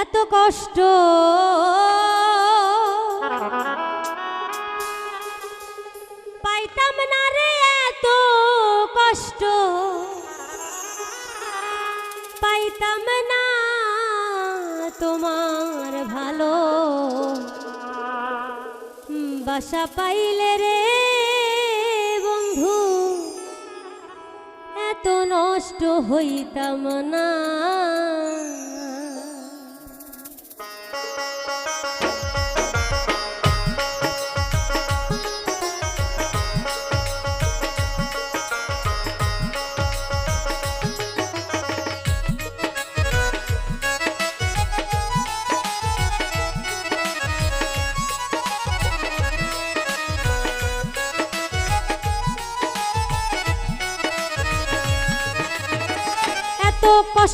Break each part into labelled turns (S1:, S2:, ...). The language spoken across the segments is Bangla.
S1: এত কষ্ট। পাইতাম না রে এত কষ্ট। পাইতাম না তোমার ভালো। বাসা পাইলে রে বন্ধু, এত নষ্ট হইতাম না।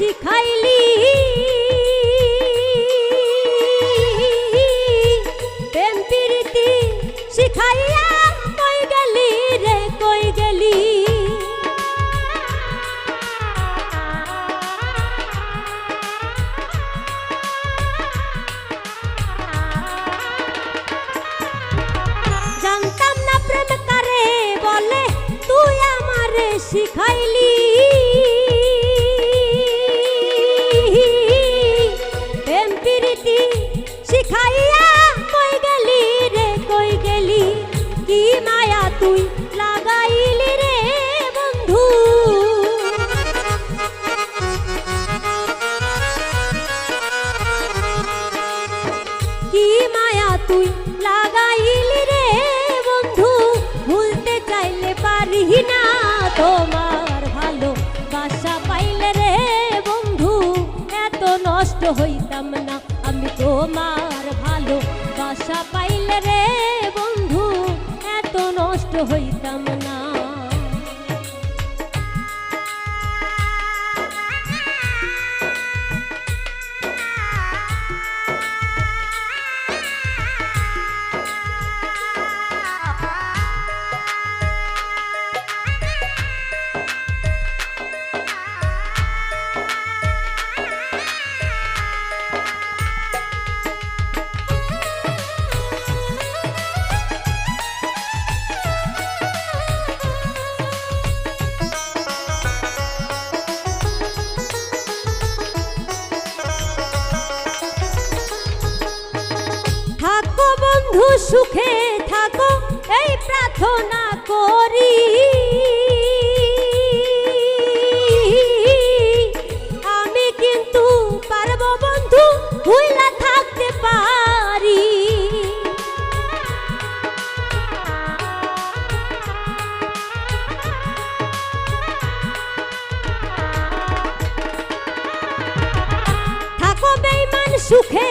S1: শিখাইলি। কি মায়া তুই লাগাইলি রে বন্ধু, ভুলতে চাইলে পারি না তোমার ভালো বাসা পাইলে রে বন্ধু, এত নষ্ট হইতাম না আমি তোমার ভালো বাসা পাইলে রে বন্ধু, এত নষ্ট হইতাম না বন্ধু সুখে থাকো, এই প্রার্থনা করি। আমি কিন্তু পারব বন্ধু, ভুইলা থাকতে পারি। থাকো সুখে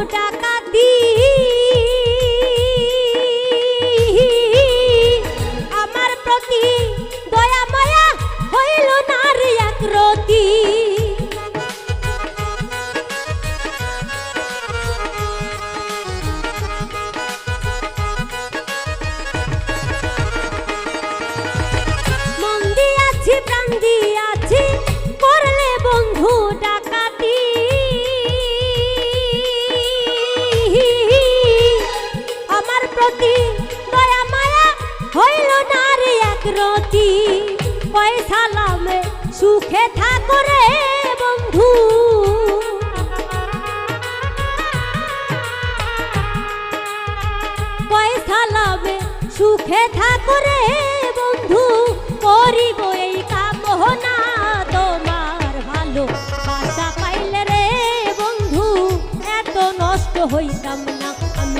S1: বন্ধু প্রতি দয়া মায়া হইল এক রতি। পয়সা লামে সুখে থাকো রে বন্ধু। পয়সা লাভে সুখে থাকো রে বন্ধু। করিব এই তোমার ভালো বাসা পাইলে রে বন্ধু। এত নষ্ট হইতাম না।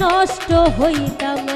S1: নষ্ট হইতাম